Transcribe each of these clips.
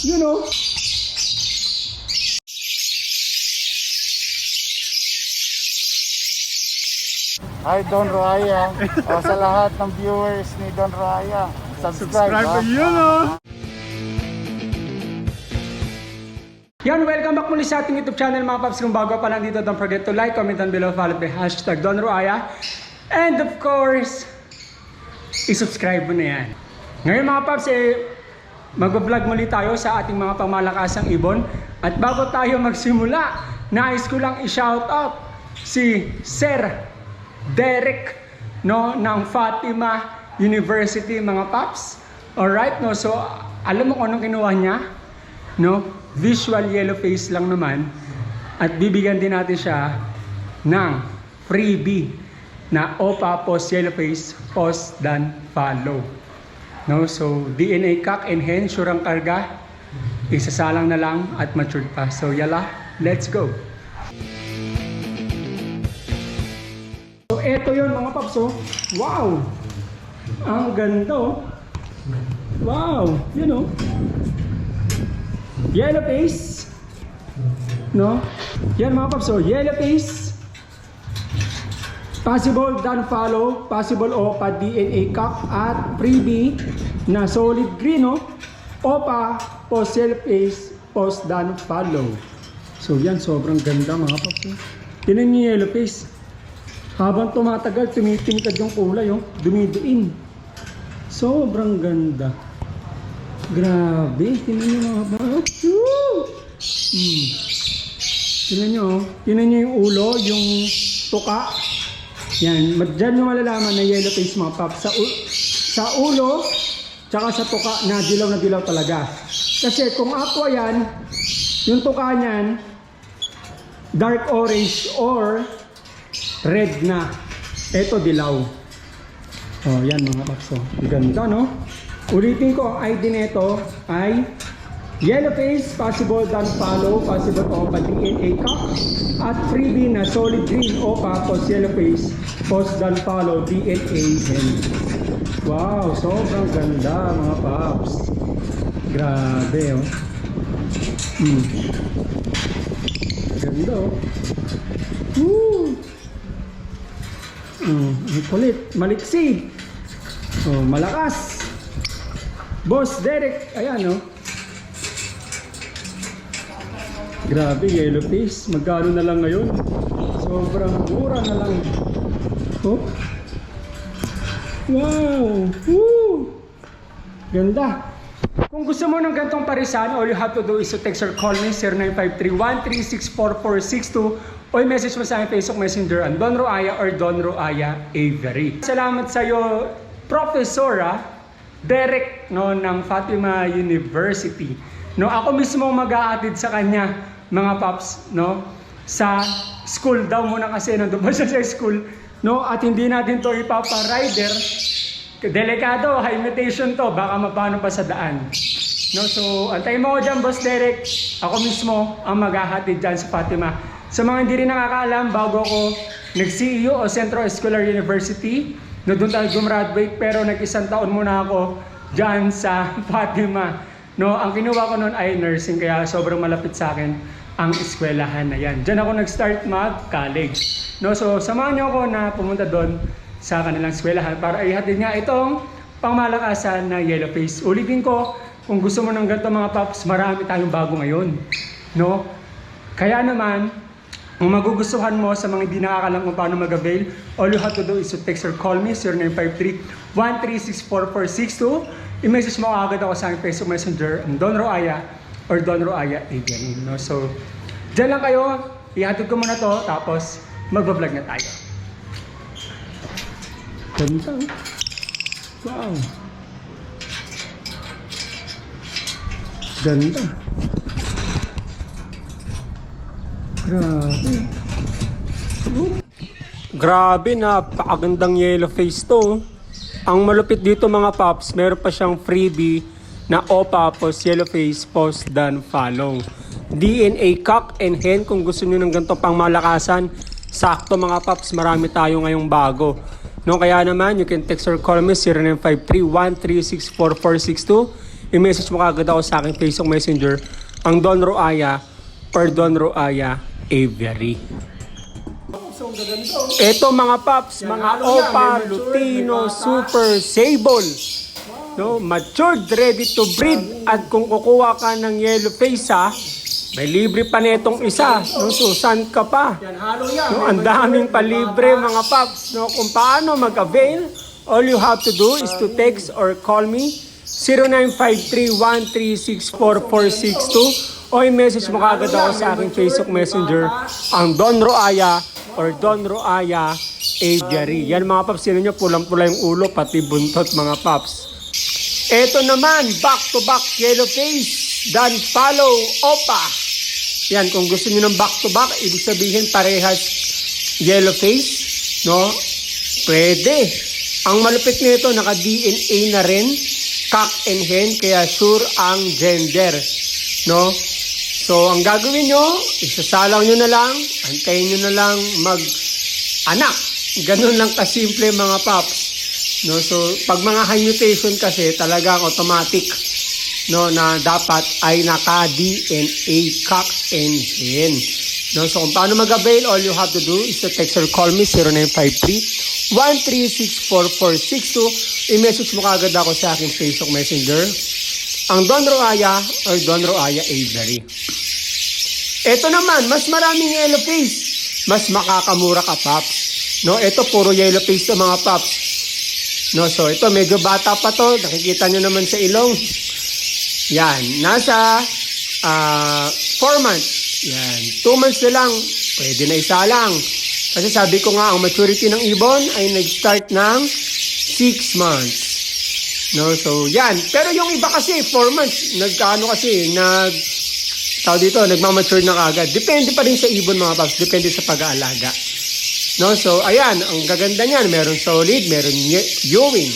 You know? Hi Don Raya. o sa lahat ng viewers ni Don Raya. Subscribe. Subscribe to you, no? Yan, welcome back muli sa ating YouTube channel mga paps. Kung bago pa lang dito, don't forget to like, comment down below, follow the hashtag Don Ruaya. And of course, i-subscribe mo na yan. Ngayon mga paps, eh, mag-vlog muli tayo sa ating mga pamalakasang ibon. At bago tayo magsimula, nais ko lang i-shout out si Sir Derek no ng Fatima University mga paps. Alright, no? So, alam mo kung anong kinuha niya? No? Visual yellow face lang naman. At bibigyan din natin siya ng freebie na OPA post yellow face post dan follow. No? So, DNA and hen, sure ang karga. Isasalang na lang at matured pa. So, yala, let's go! So, eto yon mga paps, oh. Wow! Ang ganda, oh. Wow! You know. Yellow face. No? Yan mga paps, oh. Yellow face. Possible done follow, possible OPA DNA cup at freebie na solid green, no? OPA post self face post done follow. So yan, sobrang ganda mga paps. oh. Tinan niyo yellow face. Habang tumatagal, tumitingkad yung kulay, oh. Dumidiin. Sobrang ganda. Grabe. Tingnan niyo mga. Woo! Hmm. Tingnan niyo, oh. Tingnan niyo yung ulo, yung tuka. Yan. Diyan nyo malalaman na yellow face mga paps. Sa, sa ulo, tsaka sa tuka na dilaw na dilaw talaga. Kasi kung aqua yan, yung tuka niyan, dark orange or red na. Ito dilaw. Oh, yan mga paps. Oh. Ganda, no? Ulitin ko, ang ID nito ay yellow face, possible done follow, possible OPA DNA cup, at freebie na solid green OPA post yellow face, post done follow DNA and Wow, sobrang ganda mga paps. Grabe, oh. Hmm. Ganda, oh. Woo! Mm, kulit, maliksi. Oh, malakas. Boss Derek, ayan oh. Grabe, yellow face. Magkano na lang ngayon? Sobrang mura na lang. Oh. Wow! Woo! Ganda. Kung gusto mo ng gantong parisan, all you have to do is to text or call me 0953-1364462 o i-message mo sa aking Facebook Messenger ang Don Roaya or Don Roaya Avery. Salamat sa iyo, Profesora Derek no, ng Fatima University. No, ako mismo mag-aatid sa kanya, mga paps, no, sa school daw muna kasi nandun pa siya sa school, no, at hindi natin to ipapa-rider Delikado, high mutation to, baka mapano pa sa daan. No, so, antayin mo ko dyan, Boss Derek. Ako mismo ang maghahatid dyan sa Fatima. Sa mga hindi rin nakakaalam, bago ako nag-CEO o Central Escolar University, no, doon tayo gumraduate, pero nag-isang taon muna ako dyan sa Fatima. No, ang kinuha ko noon ay nursing, kaya sobrang malapit sa akin ang eskwelahan na yan. Diyan ako nag-start mag-college. No, so, samahan niyo ako na pumunta doon sa kanilang eskwelahan para ihatid nga itong pangmalakasan na yellow face. Ulitin ko, kung gusto mo ng ganito mga paps, marami tayong bago ngayon. No? Kaya naman, kung magugustuhan mo sa mga hindi nakakalam kung paano mag-avail, all you have to do is to text or call me 0953-1364462. I-message mo agad ako sa aking Facebook Messenger, ang Don Roaya or Don Roaya Again. No? So, dyan lang kayo. Ihatid ko muna to, tapos magbablog na tayo. Ganda. oh. Wow. Ganda. Grabe. Grabe, napakagandang yellow face to. Ang malupit dito mga paps, meron pa siyang freebie na OPA post yellow face post done follow. DNA cock and hen kung gusto niyo ng ganito pang malakasan. Sakto mga paps, marami tayo ngayong bago. No, kaya naman, you can text or call me 0953-1364462. i-message mo kagad ako sa aking Facebook Messenger ang Don Roaya or Don Roaya Avery. Ito mga paps, mga Opa, Lutino, Super, Sable. No, matured, ready to breed. At kung kukuha ka ng yellow face ha, may libre pa netong isa. No, Susan ka pa. No, ang daming palibre mga paps. No, kung paano mag-avail, all you have to do is to text or call me 0953-1364462 o i-message mo kagad ako sa aking Facebook Messenger ang Don Roaya or Don Roaya Aviary. Yan mga paps, sino nyo, pulang-pula yung ulo, pati buntot mga paps. Ito naman, back-to-back yellow face, dan follow, opa. Yan, kung gusto niyo ng back-to-back, ibig sabihin parehas yellow face, no? Pwede. Ang malupit nito, naka-DNA na rin, cock and hen, kaya sure ang gender, no? So, ang gagawin nyo, isasalang nyo na lang, antayin nyo na lang mag-anak. Ganun lang kasimple mga paps. No, so pag mga high mutation kasi talagang automatic no na dapat ay naka DNA cock hen. No, so kung paano mag-avail, all you have to do is to text or call me 0953 1364462. I-message mo kagad ako sa aking Facebook Messenger. Ang Don Roaya or Don Roaya Avery. Ito naman, mas maraming yellow face. Mas makakamura ka, Paps. No, ito puro yellow face to mga Paps. No, so ito medyo bata pa to. Nakikita nyo naman sa ilong. Yan, nasa 4 months. Yan, 2 months na lang. Pwede na isa lang. Kasi sabi ko nga, ang maturity ng ibon ay nag-start ng 6 months. No, so yan. Pero yung iba kasi, 4 months, nagkaano kasi, nag, tao dito, nagmamature na kagad. Depende pa rin sa ibon mga paps, depende sa pag-aalaga. No, so ayan, ang gaganda niyan, meron solid, meron yewing.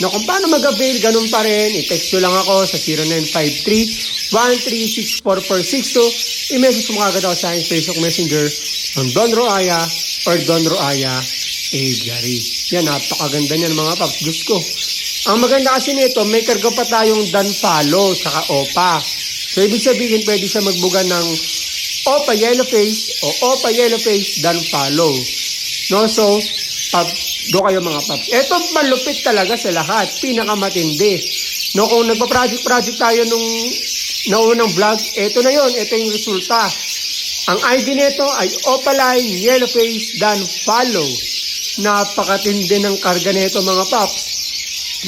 No, kung paano mag-avail, ganun pa rin, i-text nyo lang ako sa 0953-1364462. I-message mo kagad ako sa aking Facebook Messenger ng Don Roaya or Don Roaya Aviary. Yan, napakaganda niyan mga paps. Diyos ko. Ang maganda kasi nito, may karga pa tayong Dan Palo tsaka Opa. So, ibig sabihin, pwede siya magbuga ng Opa Yellow Face o Opa Yellow Face Dan Palo. No, so, pap, do kayo mga paps. Ito malupit talaga sa lahat. Pinakamatindi. No, kung nagpa-project-project tayo nung naunang vlog, ito na yon ito yung resulta. Ang ID nito ay Opaline Yellow Face Dan Follow. Napakatindi ng karga nito mga paps.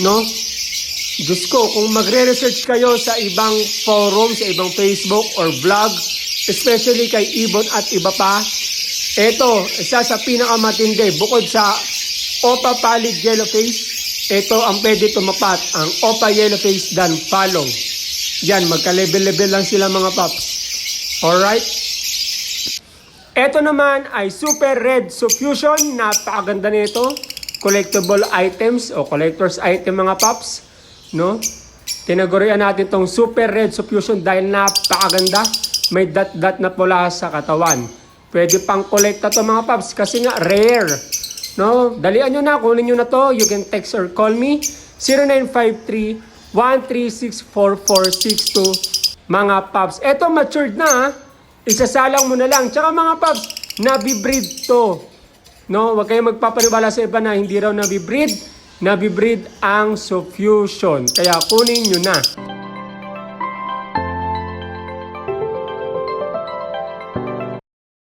No? Diyos ko, kung magre-research kayo sa ibang forum, sa ibang Facebook or vlog, especially kay Ibon at iba pa, ito, isa sa pinakamatindi, bukod sa Opa Pallid Yellowface, ito ang pwede tumapat, ang Opa Yellowface Dan Follow. Yan, magka-level-level lang sila mga paps. Alright? Ito naman ay Super Red Suffusion. Napakaganda nito. Collectible items o collector's item mga paps. No? Tinagurian natin tong Super Red Suffusion dahil napakaganda. May dot-dot na pula sa katawan. Pwede pang kolekta to mga paps kasi nga rare. No? Dalian nyo na, kunin nyo na to. You can text or call me 0953-1364462 mga paps. Ito matured na. Isasalang mo na lang. Tsaka mga paps, nabibreed to. No, wag kayo magpapaniwala sa iba na hindi raw nabibreed. Nabibreed ang suffusion. Kaya kunin nyo na.